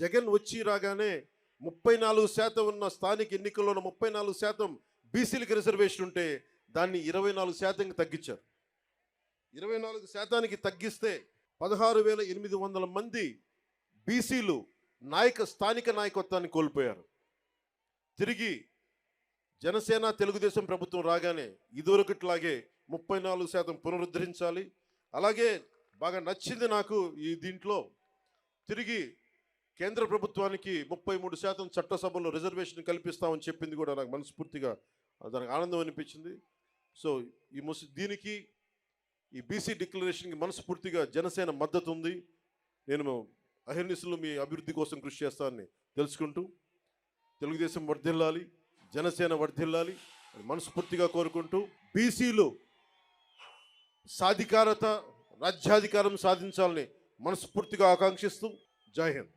జగన్ వచ్చి రాగానే ముప్పై నాలుగు శాతం ఉన్న స్థానిక ఎన్నికల్లో ఉన్న ముప్పై నాలుగు శాతం బీసీలకు రిజర్వేషన్ ఉంటే దాన్ని ఇరవై నాలుగు శాతంకి తగ్గించారు. ఇరవై నాలుగు శాతానికి తగ్గిస్తే పదహారు వేల ఎనిమిది వందల మంది బీసీలు నాయక స్థానిక నాయకత్వాన్ని కోల్పోయారు. తిరిగి జనసేన తెలుగుదేశం ప్రభుత్వం రాగానే ఇదివరకట్లాగే ముప్పై నాలుగు శాతం పునరుద్ధరించాలి. అలాగే బాగా నచ్చింది నాకు ఈ దీంట్లో. తిరిగి కేంద్ర ప్రభుత్వానికి ముప్పై మూడు శాతం చట్టసభలో రిజర్వేషన్ కల్పిస్తామని చెప్పింది కూడా నాకు మనస్ఫూర్తిగా దానికి ఆనందం అనిపించింది. సో ఈ ముస్ దీనికి ఈ బీసీ డిక్లరేషన్కి మనస్ఫూర్తిగా జనసేన మద్దతు ఉంది నేను అహిర్నిసులు మీ అభివృద్ధి కోసం కృషి చేస్తానని తెలుసుకుంటూ తెలుగుదేశం వర్ధిల్లాలి జనసేన వర్ధిల్లాలి అని మనస్ఫూర్తిగా కోరుకుంటూ బీసీలు సాధికారత రాజ్యాధికారం సాధించాలని మనస్ఫూర్తిగా ఆకాంక్షిస్తూ జై హింద్.